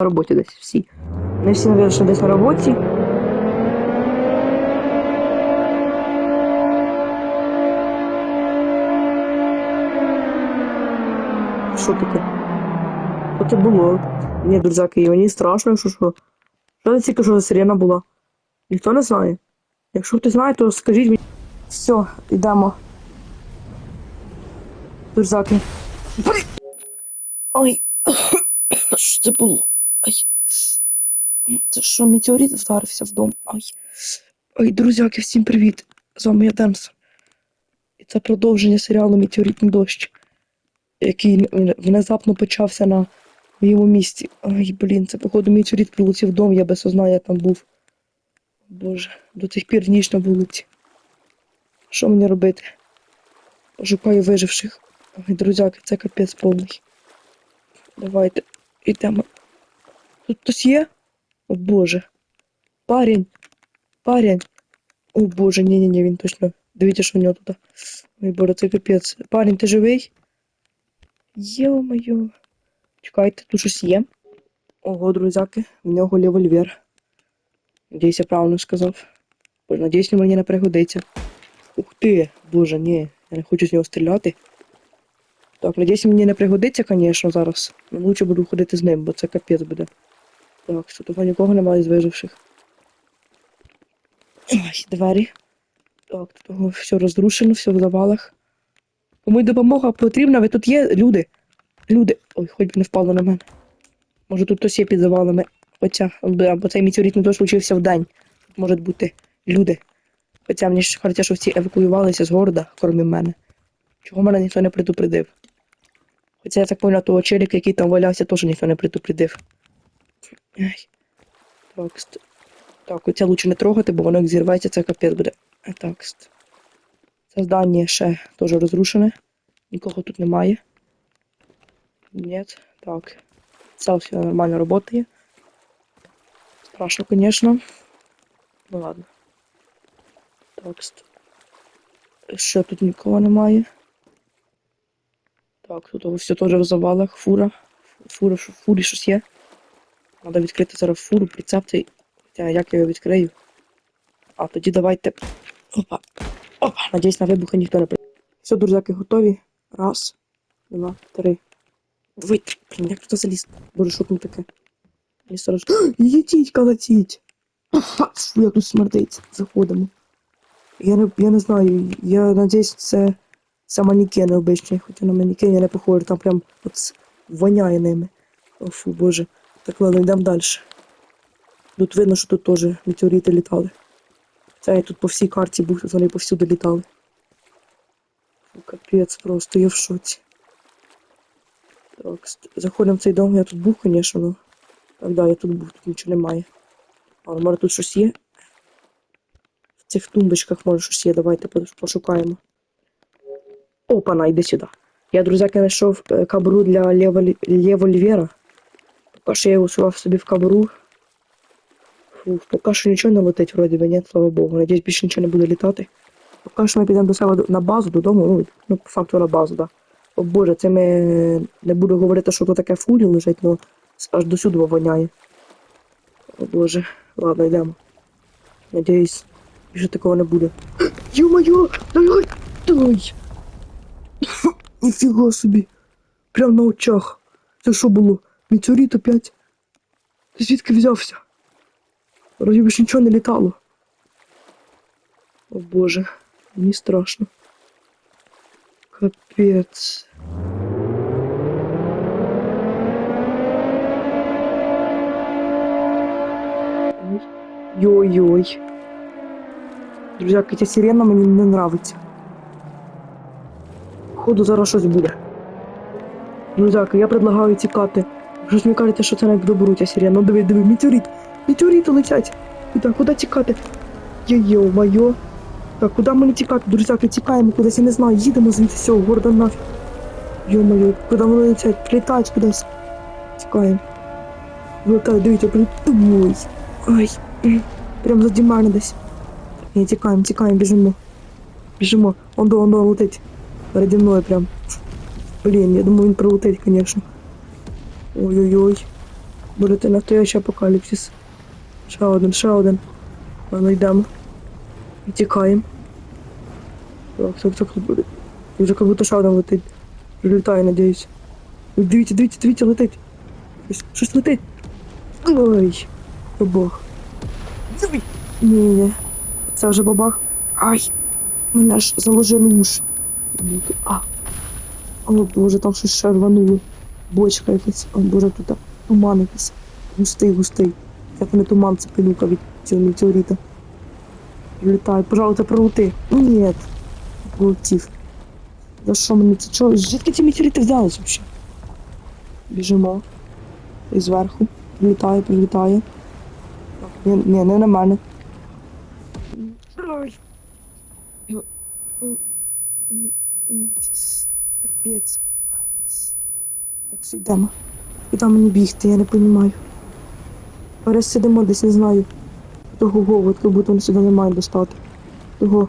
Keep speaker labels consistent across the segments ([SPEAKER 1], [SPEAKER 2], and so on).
[SPEAKER 1] на роботі десь всі. Вони всі, навіть, що десь на роботі. Що таке? Що це було? Ні, друзяки, і мені страшно, що що. Що це тільки що за сирена була? Ніхто не знає. Якщо хтось знає, то скажіть мені. Все, йдемо. Друзяки. Ой, що це було? Ай. Це що, метеорит вдарився в дом? Ай. Ой, друзяки, всім привіт! З вами я Демс. І це продовження серіалу Метеоритний дощ, який внезапно почався на моєму місці. Ай, блін, це походу метеорит прилетів в дом, я без сознання там був. Боже, до тих пір ніч на вулиці. Що мені робити? Шукаю виживших. Ой, друзяки, це капець повний. Давайте йдемо. Тут хтось є? О боже. Парень. Парень. О боже, ні-ні-ні, він точно. Дивіться, що в нього тут. Ой, боже, це капець. Парень, ти живий? Йо-моє. Чекайте, тут щось є. Ого, друзяки, в нього револьвер. Надіюсь, я правильно сказав. Боже, надіюсь, він мені не пригодиться. Ух ти, боже, ні, я не хочу з нього стріляти. Так, надіюсь, мені не пригодиться, звісно, зараз. Ну, лучше буду ходити з ним, бо це капець буде. Так, що того нікого немає з виживших. Ой, двері. Так, тут все розрушено, все в завалах. Кому допомога потрібна, ви тут є, люди. Люди. Ой, хоч би не впало на мене. Може тут хтось є під завалами. Хоча, або цей метеоритний дощ случився в день. Тут можуть бути люди. Хоча мені ж кажуть, що всі евакуювалися з города, крім мене. Чого мене ніхто не предупредив? Хоча я так поняла, того челіка, який там валявся, теж ніхто не предупредив. Так, так, оце лучше не трогати, бо воно як зірветься, це капець буде. А, Так, це здання ще теж розрушене. Нікого тут немає. Ні, так. Це все нормально працює. Страшно, звісно. Ну ладно. Такст. ще тут нікого немає. Так, тут все теж в завалах. Фура. Фура, фурі щось є. Треба відкрити зараз фуру, прицеп цей. Хоча як я його відкрию? А тоді давайте. Опа. Опа. Надіюсь, на вибухи ніхто не при. Все, друзяки, готові. Раз, два, три. Ви, блін, як тут заліз? Боже, що там таке? Мені зараз. Летіть, летіть! Фу, як тут смердить. Заходимо. Я не, я не знаю, я надіюсь, це, це манекени обичні, хоча на манекені не похожу, там прям от воняє ними. О, фу, боже. Так, ладно, йдемо далі. Тут видно, що тут теж метеорити літали. Це я тут по всій карті був, вони повсюди літали. Капець просто, я в шоці. Так, заходимо в цей дом, я тут був, звісно. Так, да, я тут був, тут нічого немає. А, може тут щось є? В цих тумбочках може щось є, давайте пошукаємо. Опана, йди сюди. Я, друзяки, знайшов е, кабуру для леволі- левольвера. Поки що я його сував собі в кабуру. Фу, поки що нічого не летить, вроді би, ні, слава Богу. Надіюсь, більше нічого не буде літати. Поки що ми підемо до себе на базу додому, ну, ну по факту на базу, так. Да. О Боже, це ми не буду говорити, що тут таке фулі лежить, але аж до сюди воняє. О Боже, ладно, йдемо. Надіюсь, більше такого не буде. Ё-моё! Дай! Дай! Ніфіга собі! Прям на очах. Це що було? Метеорит опять? Ти звідки взявся? Вроді б ж нічого не літало. О боже, мені страшно. Капець. Йой-йой. Друзяки, ця сирена мені не нравиться. Ходу зараз щось буде. Друзяки, я предлагаю тікати. Щось мені кажете, що це добру ця сирена. Ну диви, диви, метеорит. Метеорити летять. Куди, куди тікати? Йо-йо-майо. Так, куди мені тікати, друзяки, тікаємо кудись, я не знаю, їдемо звідси всього, гордо нафіг. Йо-моє, куди вони летять? Літають кудись. Тікаємо. Летають, дивіться, прям ой. Прям заді мене десь. Ні, тікаємо, тікаємо, біжимо. Біжимо. Ондо, ондо летить. Переді мною прям. Блін, я думаю, він прилетить, звісно. Ой-ой-ой. Будете настоящий апокаліпсис. Ще один, ще один. Ладно, йдемо. І тікаємо. Так, так, так. Вже як будто ще один летить. Прилітає, надіюсь. Дивіться, дивіться, дивіться, летить. Щось, щось летить. Ой, бабах. Ні, ні. Це вже бабах. Ай! Мене ж заложили уші. А. О боже, там щось ще рвануло. Бочка якась. О боже, тут туман якийсь. Густий, густий. Як не туман, це пилюка від цього метеорита. Прилітає. Пожалуйста, пролети. Ні. Пролетів. За що мені це? Чого? Звідки ці метеорити взялись взагалі? Біжимо. І зверху. Прилітає, прилітає. Ні, ні, не на мене. Капець. Так, все, йдемо. Куди мені бігти, я не розумію. Пересидимо десь, не знаю. Того говодка, будто він сюди не має достати. Того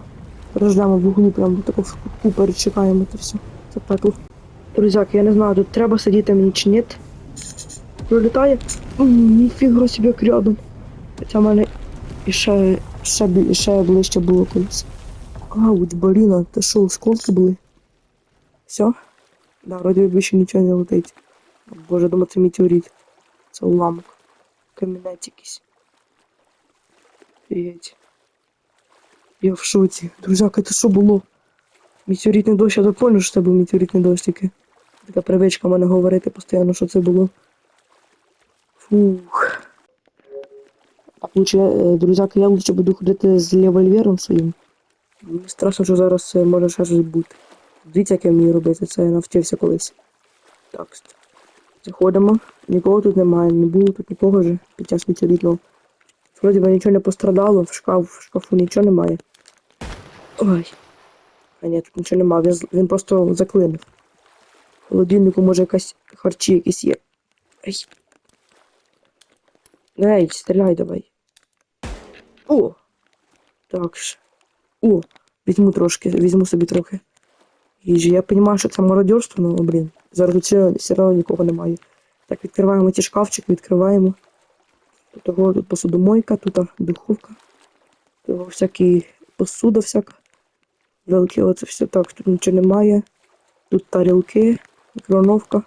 [SPEAKER 1] переждемо в углу, прямо тако в кутку перечекаємо це все. Це пекло. Друзяки, я не знаю, тут треба сидіти мені чи ні. Пролітає. Ніфіга собі як рядом. Хоча в мене і ще, ще, ближче було колись. Ауть, Баріна, ти що, осколки були? Все? Да, вроді би більше нічого не летить. Боже, думаю, це метеорит. Це уламок. Камінець якийсь. Офігеть. Я в шоці. Друзяка, це що було? Метеоритний дощ, я запомню, що це був метеоритний дощ тільки. Така привичка в мене говорити постійно, що це було. Фух. Так, лучше, друзяки, я лучше буду ходити з револьвером своїм. Мені страшно, що зараз е, може ще щось бути. Дивіться, як я вмію робити, це я навчився колись. Так, заходимо. Нікого тут немає, не було тут нікого вже під час метеоритного. Вроді би нічого не пострадало, в, шкаф, в шкафу нічого немає. Ой. А ні, тут нічого немає, він, він просто заклинив. В холодильнику може якась харчі якісь є. Ей. Ей, стріляй давай. О! Так ж. О, візьму трошки, візьму собі трохи. Їжі. Я розумію, що це мародерство, ну, блін. Зараз тут все, все одно нікого немає. Так, відкриваємо ці шкафчики, відкриваємо. Тут, того, тут посудомойка, тут духовка. Тут всякі посуда всяка. Велике оце все так, тут нічого немає. Тут тарілки, мікроволновка.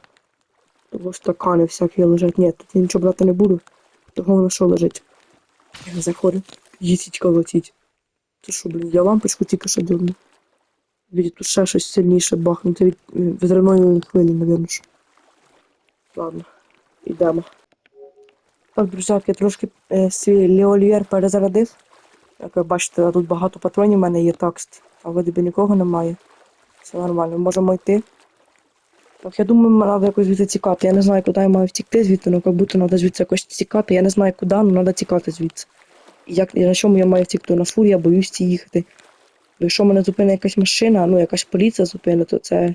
[SPEAKER 1] Того стакани всякі лежать. Ні, тут я нічого брати не буду. Того воно що лежить. Заходить. Їсічка летить. Це що, блін, я лампочку тільки що дурну. Від тут ще щось сильніше бахне. Це від е, хвилі, мабуть. Ладно, йдемо. Так, друзяки, я трошки е, свій леолієр перезарядив. Як ви бачите, тут багато патронів в мене є такст, а вроді би нікого немає. Все нормально, можемо йти. Так, я думаю, мені треба якось звідси тікати. Я не знаю, куди я маю втікти звідти, ну як будто треба звідси якось тікати. Я не знаю куди, але треба тікати звідси. І як, і на чому я маю втікти? На фурі я боюсь їхати. Бо якщо мене зупинить якась машина, ну якась поліція зупинить, то це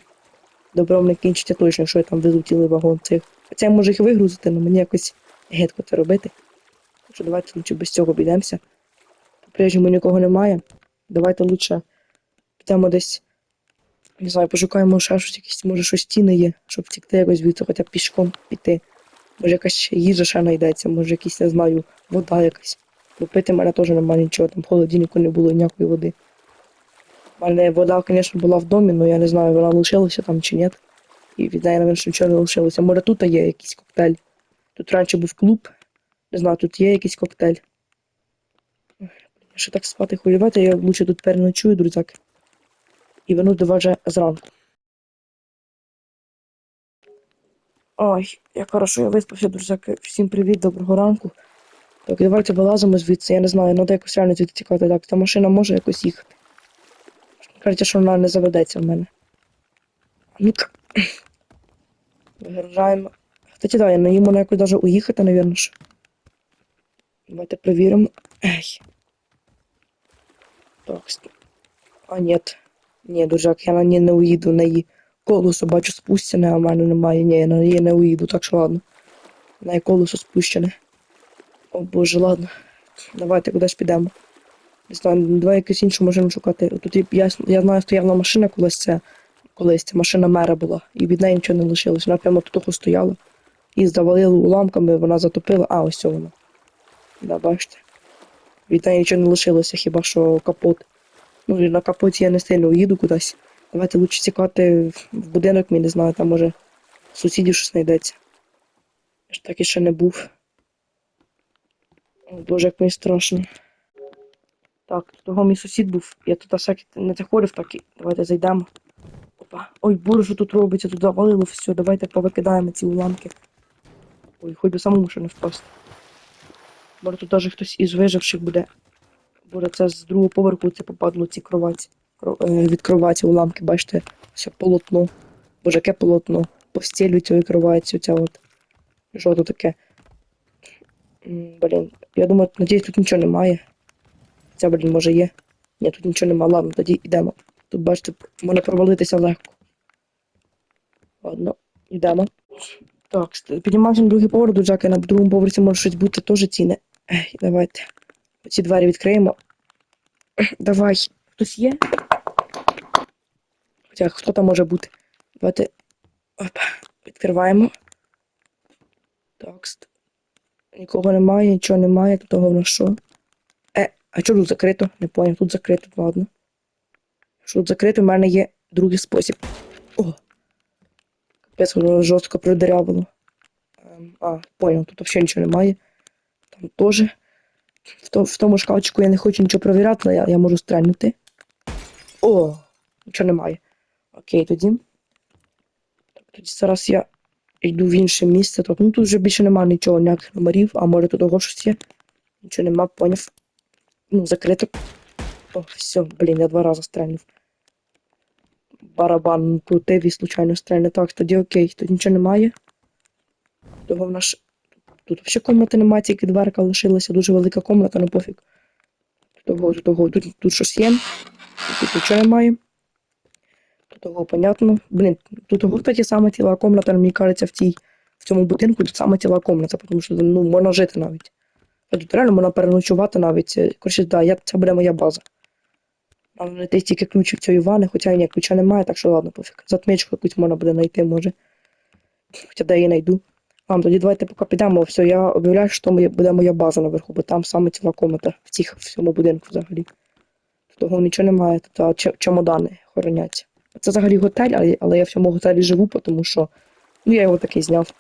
[SPEAKER 1] добром кінчиться точно, якщо я там везу цілий вагон цих. Хоча я можу їх вигрузити, але мені якось гидко це робити. Так що давайте лучше без цього обійдемося. По-прежньому нікого немає. Давайте лучше підемо десь. Не знаю, пошукаємо ще щось, якісь, може щось стіни є, щоб втікти якось звідси, хоча б пішком піти. Може якась їжа ще знайдеться, може якісь, не знаю, вода якась. Бо пити в мене теж немає нічого, там в холодильнику не було ніякої води. У мене вода, звісно, була в домі, але я не знаю, вона лишилася там чи ні. І від неї, навіть, нічого не лишилося. Може тут є якийсь коктейль. Тут раніше був клуб. Не знаю, тут є якийсь коктейль. Ще так спати хвилювати, я лучше тут переночую, друзяки. І вернусь до вас зранку. Ой, як хорошо я виспався, друзяки. Всім привіт, доброго ранку. Так, давайте вилазимо звідси, я не знаю, треба якось реально звідти тікати. Так, та машина може якось їхати. Кажуть, що вона не заведеться в мене. Ну-ка. Вигружаємо. Кстати, да, на ній можна якось даже уїхати, ж. Давайте перевіримо. Ей. Так. А, нет. Ні, друзяк, я на ній не уїду, на її колесо бачу спустяне, а в мене немає. Ні, я на неї не уїду, так що ладно. На її колесо спущене. О боже, ладно. Давайте кудись підемо. Не знаю, давай якусь іншу машину шукати. Тут я, я знаю, стояла машина колись це. Колись це машина мера була. І від неї нічого не лишилось. Вона прямо тут стояла. і завалило уламками, вона затопила. А, ось вона. Да, бачите. Від неї нічого не лишилося, хіба що капот. Ну, на капоті я не сильно їду кудись. Давайте лучше цікати в будинок, мій не знаю, там може сусідів щось знайдеться. Я ж так і ще не був. О, Боже, як мені страшно. Так, того мій сусід був. Я тут всякі не заходив, так і давайте зайдемо. Опа. Ой, боже, що тут робиться, тут завалило все. Давайте повикидаємо ці уламки. Ой, хоч би самому ще не впасти. Може тут навіть хтось із виживших буде. Боже, це з другого поверху це попадло ці кроваті. Кро- е, від кроваті уламки, бачите, все полотно. Боже, яке полотно. Постілю цієї кроваті, оця от. Що тут таке? Блін, я думаю, надіюсь, тут нічого немає. Ця, блін, може є. Ні, тут нічого немає. Ладно, тоді йдемо. Тут, бачите, можна провалитися легко. Ладно, йдемо. Так, піднімаємося на другий поверх, друзяки, на другому поверсі може щось бути теж цінне. Ей, давайте. Ці двері відкриємо. Давай. Хтось є? Хоча хто там може бути? Давайте. Оп, відкриваємо. Так. Нікого немає, нічого немає, тут того в що? А чого тут закрито? Не поняв, тут закрито, ладно. Якщо тут закрито, в мене є другий спосіб. О! Капець, воно жорстко продырявило. Ем, а, поняв, тут взагалі нічого немає. Там теж. В, то, в тому шкафчику я не хочу нічого перевіряти, але я, я можу стрельнути. О! Нічого немає. Окей, тоді. Так, тоді зараз я йду в інше місце. Тобто, ну тут вже більше немає нічого, ніяких номерів, а може тут того щось є. Нічого нема, поняв. Ну, закрито. О, все, блін, я два рази стрельнув. Барабан ну, крутив і случайно стрельнув. Так, тоді окей, тут нічого немає. Того в наш. Тут взагалі комнати немає, тільки дверка лишилася, дуже велика комната, ну пофіг. Тут того, тут того, тут, тут щось є. Тут нічого немає. Тут того, понятно. Блін, тут того, кстати, саме тіла комната, мені кажеться, в тій, в цьому будинку тут саме тіла комната, тому що ну, можна жити навіть. Тут реально можна переночувати навіть. Е, Коротше, да, я, це буде моя база. Нам знайти тільки ключик цієї ванни, хоча ні, ключа немає, так що ладно, пофіг. Затмичку якусь можна буде знайти, може. Хоча де я її знайду. Ладно, тоді давайте поки підемо. Все, я об'являю, що моє, буде моя база наверху, бо там саме ціла комната в цих в цьому будинку взагалі. Того нічого немає, тут чемодани хороняться. Це взагалі готель, але, але я в цьому готелі живу, тому що ну, я його такий зняв.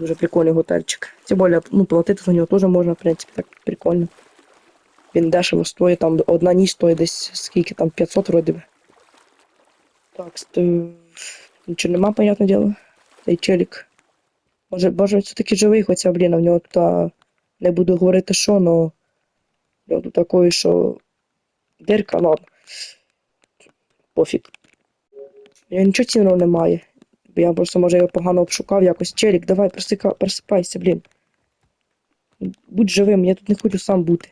[SPEAKER 1] Дуже прикольний готельчик. Тим більше, ну, платити за нього теж можна, в принципі, так прикольно. Він дешево стоїть, там одна ніч стоїть десь скільки там 500 вроді би. Так, нічого нема, понятне діло. Цей челік. Може, може він все-таки живий, хоча, блін, в нього тут не буду говорити що, но нього тут такої, що дирка, ладно. Пофіг. Нічого цінного немає. Я просто, може, його погано обшукав якось. Челік, давай, просика, просипайся, блін. Будь живим, я тут не хочу сам бути.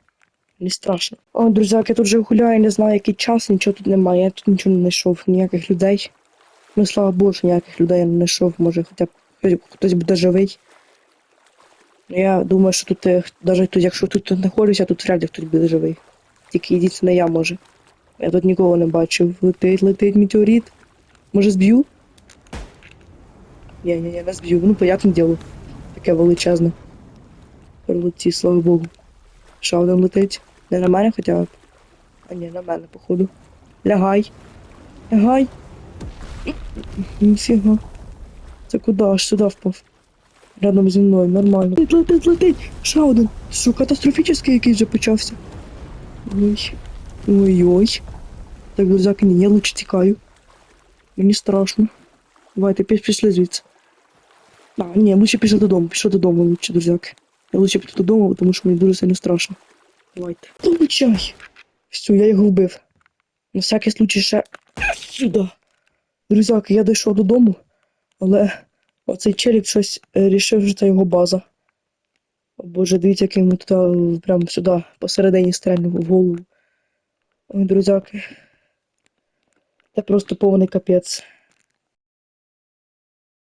[SPEAKER 1] Не страшно. О, друзяки, я тут вже гуляю, не знаю, який час, нічого тут немає. Я тут нічого не знайшов, ніяких людей. Ну, слава Богу, ніяких людей я не знайшов, може, хоча б хтось- буде живий. Ну, я думаю, що тут, е, навіть тут, якщо тут знаходжуся, тут вряд ли хтось буде живий. Тільки єдине я може. Я тут нікого не бачив. Летить, летить метеорит. Може зб'ю? Ні, ні, ні, не зб'ю. Ну, понятне діло. Таке величезне. Прилетів, слава Богу. Ще один летить. Не на мене хоча б. А ні, на мене, походу. Лягай. Лягай. Ніфіга. Це куди? Аж сюди впав. Рядом зі мною, нормально. Летить, летить, летить. Ще один. Що, катастрофічний якийсь вже почався. Ой. Ой-ой. Так, друзяки, ні, я лучше тікаю. Мені страшно. Давайте пі- пішли звідси. А, ні, лучше пішли додому, пішли додому, лучше, друзяки. Я лучше піду додому, тому що мені дуже сильно страшно. Давайте. Получай. Все, я його вбив. На всякий случай ще сюди. Друзяки, я дійшов додому, але оцей челік щось е, рішив, що це його база. О боже, дивіться, як йому туди прямо сюди посередині стрельнув в голову. Ой, друзяки. Це просто повний капець.